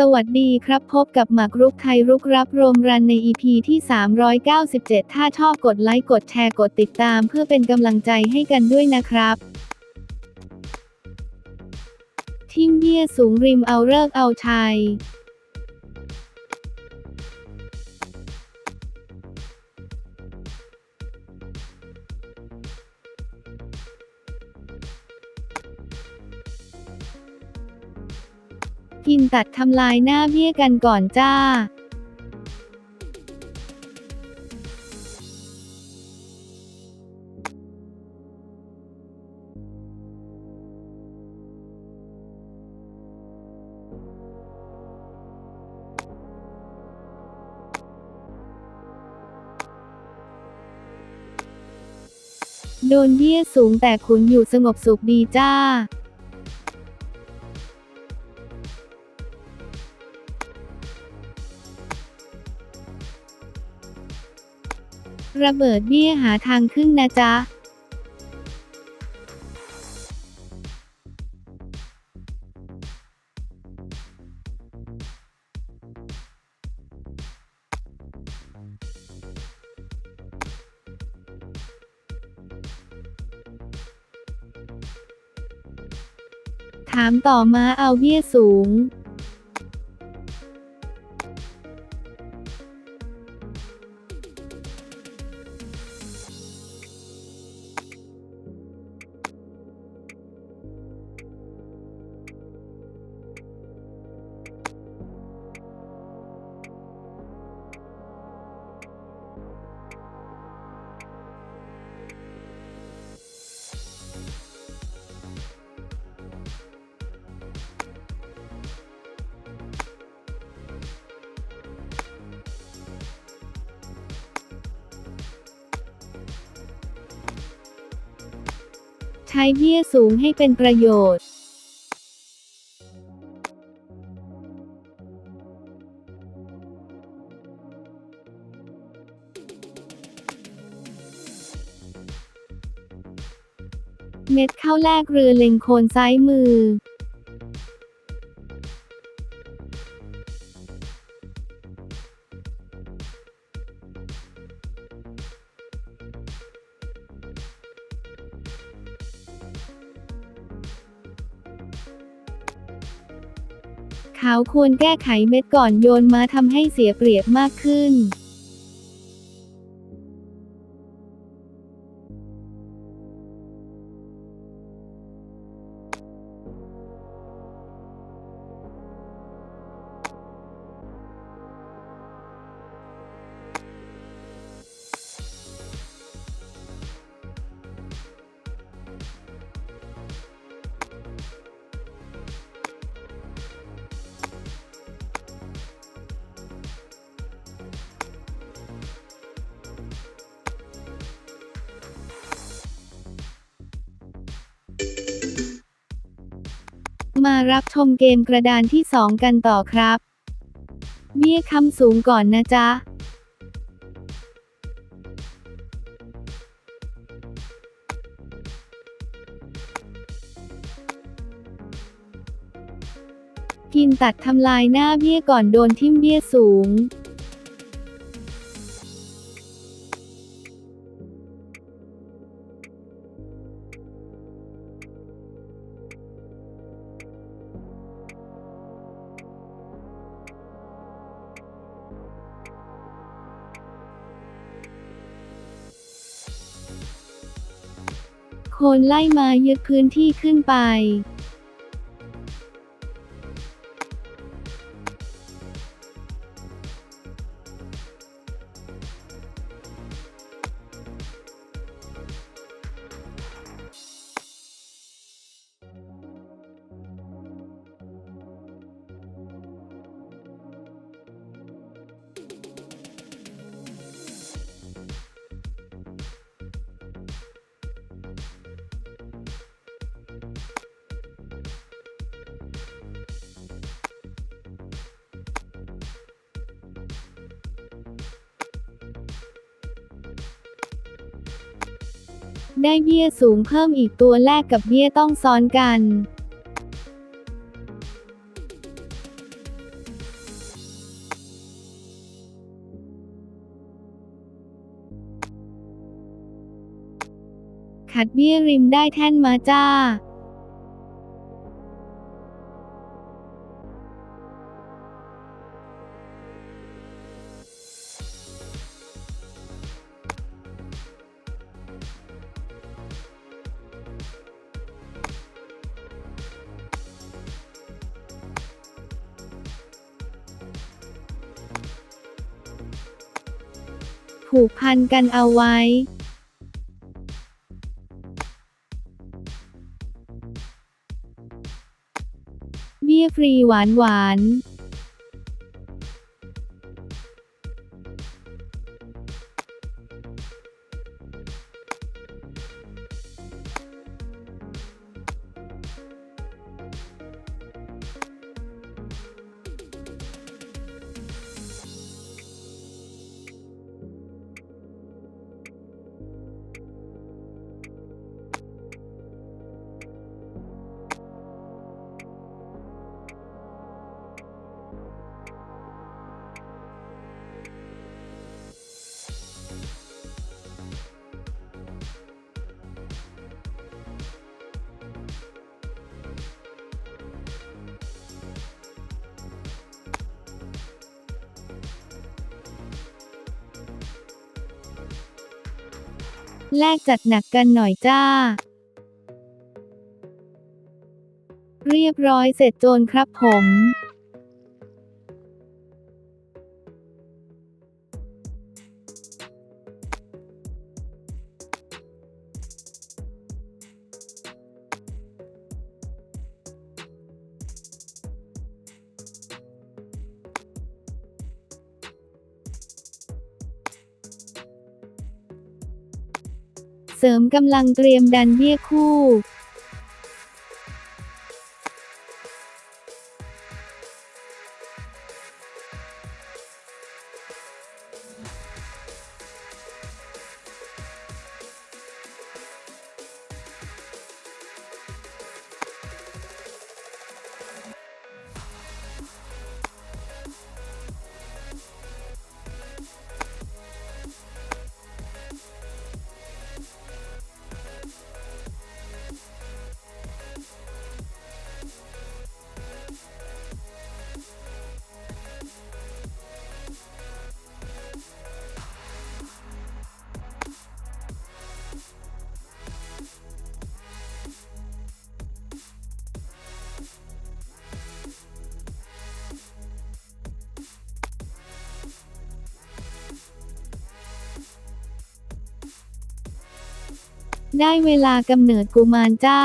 สวัสดีครับพบกับหมากรุกไทยรุกรับโรมรันใน EP ที่ 397 ถ้าชอบกดไลค์กดแชร์กดติดตามเพื่อเป็นกำลังใจให้กันด้วยนะครับ ทิมเบี้ยสูงริมเอาเลิกเอาชัย กินตัดทำลายหน้าเบี้ยกันก่อนจ้าโดนเบี้ยสูงแต่ขุนอยู่สงบสุขดีจ้า ระเบิดเบี้ยหาทางขึ้นนะจ๊ะถามต่อมาเอาเบี้ยสูง ช้เบี้ยสูงให้เป็นประโยชน์เม็ดเข้าแลกเรือเล็งโคนซ้ายมือ ขาวควรแก้ไขเม็ดก่อนโยนมาทำให้เสียเปรียบมากขึ้น มารับชมเกมกระดานที่ 2 กันต่อครับ เบี้ยคำสูงก่อนนะจ๊ะ กินตัดทำลายหน้าเบี้ยก่อนโดนทิ่มเบี้ยสูง คนไล่มายึดพื้นที่ขึ้นไป ได้เบี้ยสูงเพิ่มอีกตัวแลกกับเบี้ยต้องซ้อนกัน ขัดเบี้ยริมได้แท่นมาจ้า ผูกพันกันเอาไว้เบี้ยฟรีหวานหวาน แลกจัดหนักกันหน่อยจ้า เรียบร้อยเสร็จโจรครับผม ริมกำลังเตรียมดันเบี้ยคู่ ได้เวลากำเนิดกุมารจ้า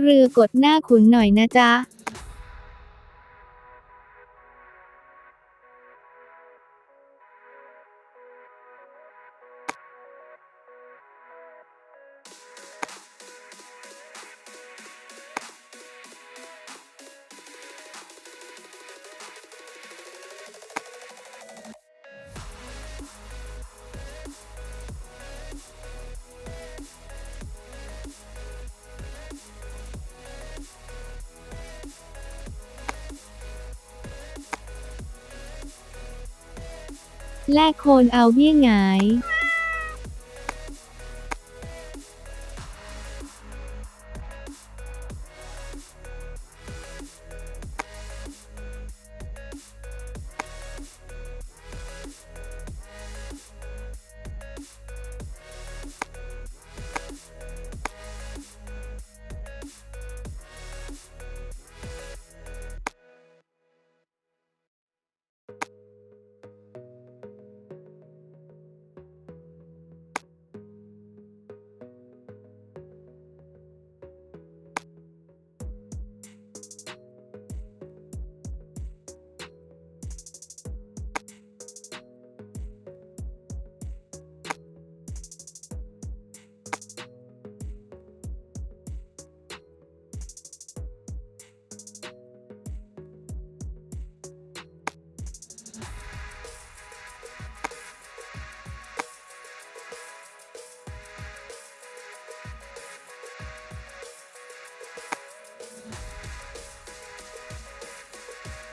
เรือกดหน้าขุนหน่อยนะจ๊ะ แลกโคนเอาเบี้ยหงาย